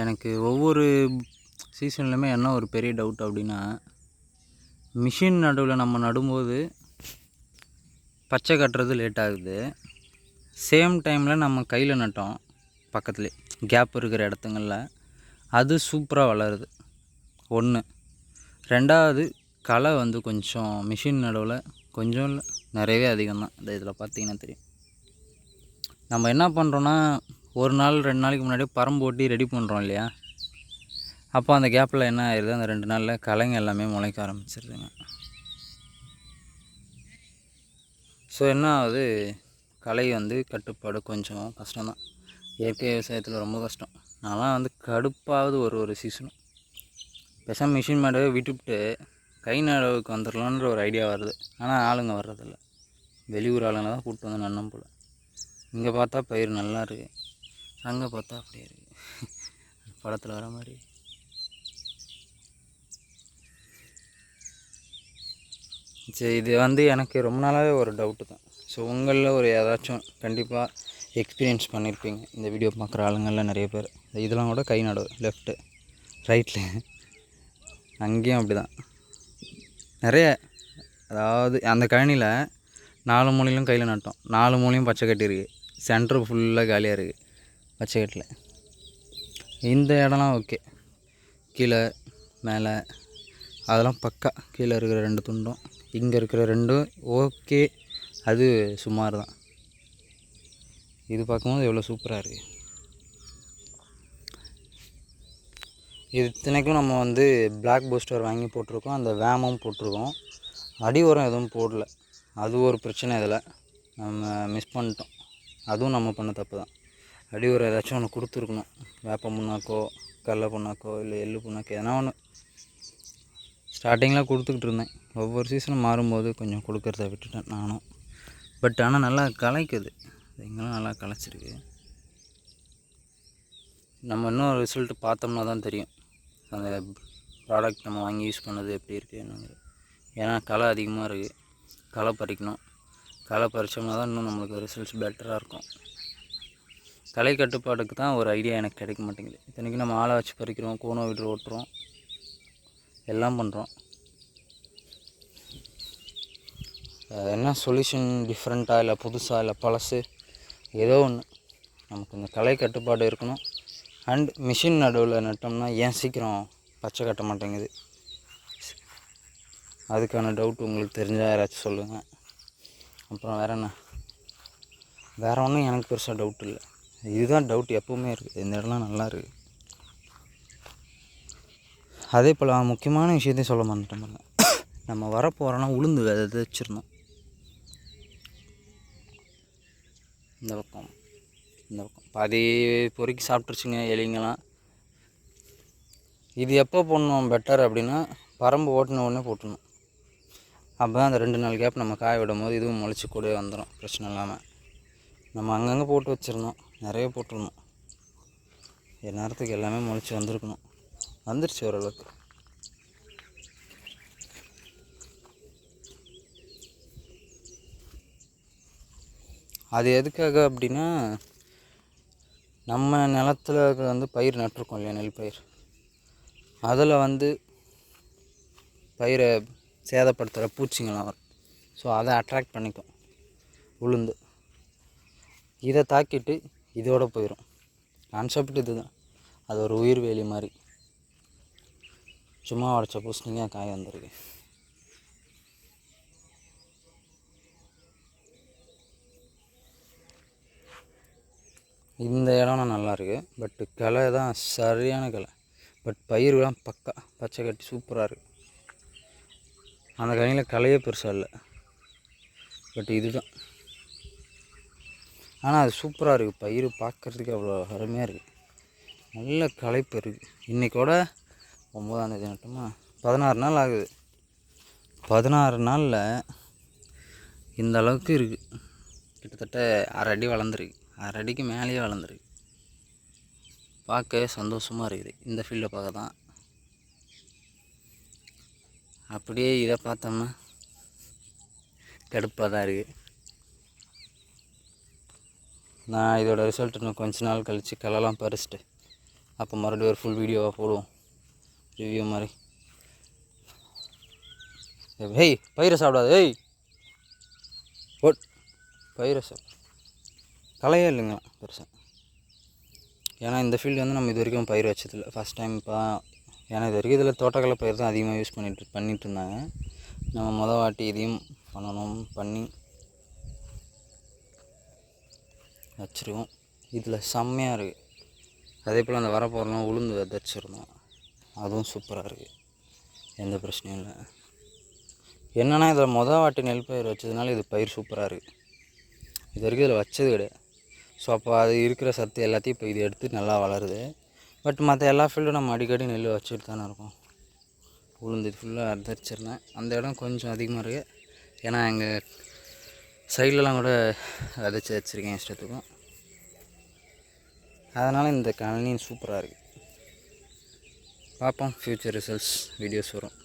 எனக்கு ஒவ்வொரு சீசன்லையுமே என்ன ஒரு பெரிய டவுட் அப்படின்னா மிஷின் நடுவில் நம்ம நடும்போது பச்சை கட்டுறது லேட் ஆகுது. சேம் டைமில் நம்ம கையில் நட்டோம் பக்கத்துலேயே கேப் இருக்கிற இடத்துங்களில். அது சூப்பராக வளருது. ஒன்று ரெண்டாவது களை வந்து கொஞ்சம் மிஷின் நடுவில் கொஞ்சம் இல்லை நிறையவே அதிகம் தான் இந்த இதில் பார்த்தீங்கன்னா தெரியும். நம்ம என்ன பண்ணுறோன்னா ஒரு நாள் ரெண்டு நாளைக்கு முன்னாடியே பரம்பு ஓட்டி ரெடி பண்ணுறோம் இல்லையா? அப்போ அந்த கேப்பில் என்ன ஆயிடுது அந்த ரெண்டு நாளில் களைங்க எல்லாமே முளைக்க ஆரம்பிச்சிருதுங்க. ஸோ என்ன ஆகுது? கலை வந்து கட்டுப்பாடு கொஞ்சம் கஷ்டம்தான். இயற்கை விவசாயத்தில் ரொம்ப கஷ்டம். நான்லாம் வந்து கடுப்பாவது ஒரு ஒரு சீசனும் பேசாம மிஷின் மேடவே விட்டுவிட்டு கை நடவுக்கு வந்துடலான்ற ஒரு ஐடியா வருது. ஆனால் ஆளுங்க வர்றதில்ல. வெளியூர் ஆளுங்க தான் கூப்பிட்டு வந்து நன்னம் போல். இங்கே பார்த்தா பயிர் நல்லா இருக்குது அங்கே பார்த்தா அப்படியே இருக்குது படத்தில் வர மாதிரி. சரி இது வந்து எனக்கு ரொம்ப நாளாகவே ஒரு டவுட்டு தான். ஸோ உங்களில் ஒரு ஏதாச்சும் கண்டிப்பாக எக்ஸ்பீரியன்ஸ் பண்ணியிருப்பீங்க இந்த வீடியோ பார்க்குற ஆளுங்கள்லாம் நிறைய பேர். இதெல்லாம் கூட கை நடுவு லெஃப்ட்டு ரைட்டில் அங்கேயும் அப்படி தான் நிறைய அதாவது அந்த கழனியில் நாலு மூலையிலும் கையில் நட்டோம். நாலு மூலையும் பச்சை கட்டி இருக்குது சென்டர் ஃபுல்லாக காலியாக இருக்குது பச்சை இந்த இடம்லாம் ஓகே. கீழே மேலே அதெல்லாம் பக்கா. கீழே இருக்கிற ரெண்டு துண்டும் இங்கே இருக்கிற ரெண்டும் ஓகே. அது சுமார் தான். இது பார்க்கும்போது எவ்வளோ சூப்பராக இருக்குது இது இத்தனைக்கும் நம்ம வந்து பிளாக் பூஸ்டர் வாங்கி போட்டிருக்கோம். அந்த வேமும் போட்டிருக்கோம். அடி உரம் எதுவும் போடல. அது ஒரு பிரச்சனை இதில். நம்ம மிஸ் பண்ணிட்டோம். அதுவும் நம்ம பண்ண தப்பு தான். அடி ஏதாச்சும் ஒன்று கொடுத்துருக்கணும். வேப்ப புண்ணாக்கோ கடல புண்ணாக்கோ இல்லை எள்ளு புண்ணாக்கோ எதனா ஒன்று ஸ்டார்டிங்கில் கொடுத்துக்கிட்டு இருந்தேன். ஒவ்வொரு சீசனும் மாறும்போது கொஞ்சம் கொடுக்கறத விட்டுட்டேன் நானும். பட் ஆனால் நல்லா கலைக்குது. எங்கெல்லாம் நல்லா கலைச்சிருக்கு. நம்ம இன்னும் ரிசல்ட் பார்த்தோம்னா தான் தெரியும். அந்த ப்ராடக்ட் நம்ம வாங்கி யூஸ் பண்ணது எப்படி இருக்குது என்னங்கிறது. ஏன்னா களை அதிகமாக இருக்குது களை பறிக்கணும். களை பறித்தோம்னா தான் இன்னும் நம்மளுக்கு ரிசல்ட்ஸ் பெட்டராக இருக்கும். கலை கட்டுப்பாடுக்கு தான் ஒரு ஐடியா எனக்கு கிடைக்க மாட்டேங்குது. இத்தனைக்கும் நம்ம ஆளை வச்சு பறிக்கிறோம் கோணம் விட்டு ஓட்டுறோம் எல்லாம் பண்ணுறோம் என்ன சொல்யூஷன் டிஃப்ரெண்ட்டாக இல்லை புதுசாக இல்லை பழசு? ஏதோ ஒன்று நமக்கு இந்த கலை கட்டுப்பாடு இருக்கணும். அண்ட் மிஷின் நடுவில் நட்டோம்னா ஏன் சீக்கிரம் பச்சை கட்ட மாட்டேங்குது? அதுக்கான டவுட் உங்களுக்கு தெரிஞ்சால் யாராச்சும் சொல்லுங்கள் அப்புறம் வேறு என்ன? வேறு ஒன்றும் எனக்கு பெருசாக டவுட் இல்லை. இதுதான் டவுட் எப்போவுமே இருக்குது இந்த இடம்லாம் நல்லா இருக்குது அதே போல் முக்கியமான விஷயத்தையும் சொல்ல மாட்டேன் நம்ம வரப்போகிறோன்னா உளுந்து விதை வச்சுருந்தோம் இந்த பக்கம். இந்த பக்கம். பாதி பொறுக்கி சாப்பிட்ருச்சுங்க எலிங்கெல்லாம். இது எப்போ போடணும் பெட்டர் அப்படின்னா பரம்பு ஓட்டின உடனே போட்டணும் அப்போ தான் அந்த ரெண்டு நாள் கேப் நம்ம காய விடும் போது இதுவும் முளைச்சி கூட வந்துடும் பிரச்சனை இல்லாமல் நம்ம அங்கங்கே போட்டு வச்சுருந்தோம் நிறைய போட்டுருணும் என் நேரத்துக்கு எல்லாமே முளைச்சி வந்திருக்கணும். வந்துருச்சு ஓரளவுக்கு. அது எதுக்காக அப்படின்னா நம்ம நிலத்துல வந்து பயிர் நட்டிருக்கோம் இல்லையா நெல் பயிர். அதில் வந்து பயிரை சேதப்படுத்துகிற பூச்சிங்களாம் வரும். ஸோ அதை அட்ராக்ட் பண்ணிக்கும். உளுந்து. இதை தாக்கிட்டு இதோட போயிடும் கான்செப்ட் இதுதான். அது ஒரு உயிர் வேலி மாதிரி. சும்மா உடச்ச பூசணிங்க காய வந்திருக்கு. இந்த இடம்னா நல்லாயிருக்கு. பட்டு கிளை தான் சரியான கிளை. பட் பயிர்லாம் பக்கா பச்சை கட்டி சூப்பராக இருக்குது அந்த கனியில் கலையே பெருசாக இல்லை. பட் இதுதான். ஆனால் அது சூப்பராக இருக்குது பயிர் பார்க்குறதுக்கு அவ்வளோ அருமையாக இருக்குது நல்ல களைப்பு இருக்குது இன்றைக்கோட ஒம்பதாந்தேதி நட்டோமா பதினாறு நாள் ஆகுது. பதினாறு நாளில் இந்த அளவுக்கு இருக்குது கிட்டத்தட்ட அரை அடி வளர்ந்துருக்கு. அரை அடிக்கு மேலேயே வளர்ந்துருக்கு. பார்க்க சந்தோஷமாக இருக்குது. இந்த ஃபீல்டை பார்க்க தான் அப்படியே இதை பார்த்தோம்னா கடுப்பாக தான் இருக்குது நான் இதோட ரிசல்ட் இன்னும் கொஞ்ச நாள் கழித்து களைலாம் பறிச்சிட்டு அப்போ மறுபடியும் ஒரு ஃபுல் வீடியோவாக போடுவோம். ரிவ்யூ மாதிரி. ஹெய் பயிரை சாப்பிடாது ஏய். ஓட் பயிரை சாப்பிடு களையே இல்லைங்க பெருசாக ஏன்னா இந்த ஃபீல்டு வந்து நம்ம இது வரைக்கும் பயிர் வச்சதில்லை. ஃபஸ்ட் டைம் இப்போ ஏன்னா இது வரைக்கும் இதில் தோட்டக்கலை பயிர் தான் அதிகமாக யூஸ் பண்ணிட்டு பண்ணிட்டு இருந்தாங்க. நம்ம மொதல் வாட்டி இதையும் பண்ணணும் பண்ணி வச்சுருவோம் இதில் செம்மையாக இருக்குது அதே போல் அந்த வரப்போகிறலாம் உளுந்து விதைச்சிருந்தோம் அதுவும் சூப்பராக இருக்குது எந்த பிரச்சனையும் இல்லை. என்னென்னா இதில் மொதல் வாட்டி நெல் பயிர் வச்சதுனால இது பயிர் சூப்பராக இருக்குது இது வரைக்கும் இதில் வச்சது கிடையாது. ஸோ அப்போ அது இருக்கிற சத்து எல்லாத்தையும் இப்போ இது எடுத்து நல்லா வளருது. பட் மற்ற எல்லா ஃபீல்டும் நம்ம அடிக்கடி நெல் வச்சுட்டு தானே இருக்கோம். உளுந்து இது ஃபுல்லாக அரைச்சிருந்தேன் அந்த இடம் கொஞ்சம் அதிகமாக இருக்குது ஏன்னா எங்கள் சைட்லலாம் கூட விதைச்சி வச்சுருக்கேன் இஷ்டத்துக்கும். அதனால் இந்த கழனி சூப்பராக இருக்குது பார்ப்போம் ஃப்யூச்சர் ரிசல்ட்ஸ் வீடியோஸ் வரும்.